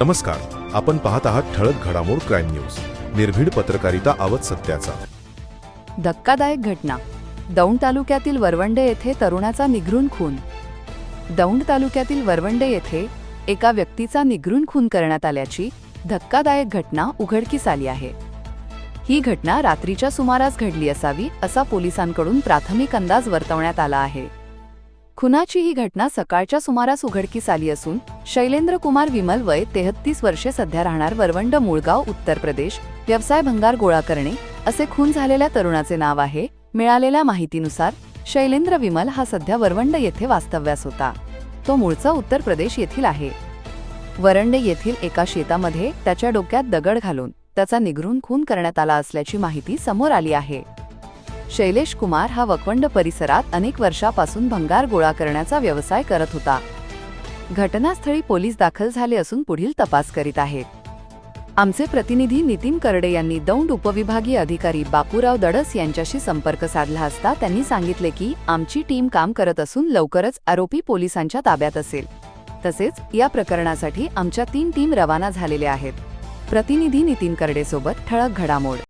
नमस्कार. आपण पाहत आहात ठळक घडामोड क्राईम न्यूज. निर्भीड पत्रकारिता आवत सत्याचा. धक्कादायक घटना. दौंड तालुक्यातील वरवंडे येथे तरुणाचा निघरून खून. दौंड तालुक्यातील वरवंडे येथे एका व्यक्तीचा निघरून खून करण्यात आल्याची धक्कादायक घटना उघडकीस आली आहे. ही घटना रात्रीच्या सुमारास घडली असावी असा पोलिसांकडून प्राथमिक अंदाज वर्तवण्यात आला आहे. खुनाची ही घटना सकाळच्या सुमारास उघडकीस आली असून शैलेंद्र कुमार विमल वय तेहत्तीस वर्षे सध्या राहणार वरवंड मुळगाव उत्तर प्रदेश. व्यवसाय भंगार गोळा करणे असे खून झालेल्या तरुणाचे नाव आहे. मिळालेल्या माहितीनुसार शैलेंद्र विमल हा सध्या वरवंड येथे वास्तव्यास होता. तो मूळचा उत्तर प्रदेश येथील आहे. वरंडे येथील एका शेतामध्ये त्याच्या डोक्यात दगड घालून त्याचा निघरून खून करण्यात आला असल्याची माहिती समोर आली आहे. शैलेश कुमार हा वकवंड परिसरात अनेक वर्षापासून भंगार गोळा करण्याचा व्यवसाय करत होता. घटनास्थळी पोलीस दाखल झाले असून पुढील तपास करीत आहेत. आमचे प्रतिनिधी नितीन करडे यांनी दौंड उपविभागीय अधिकारी बापूराव दडस यांच्याशी संपर्क साधला असता त्यांनी सांगितले की आमची टीम काम करत असून लवकरच आरोपी पोलिसांच्या ताब्यात असेल. तसेच या प्रकरणासाठी आमच्या तीन टीम रवाना झालेल्या आहेत. प्रतिनिधी नितीन करडेसोबत ठळक घडामोड.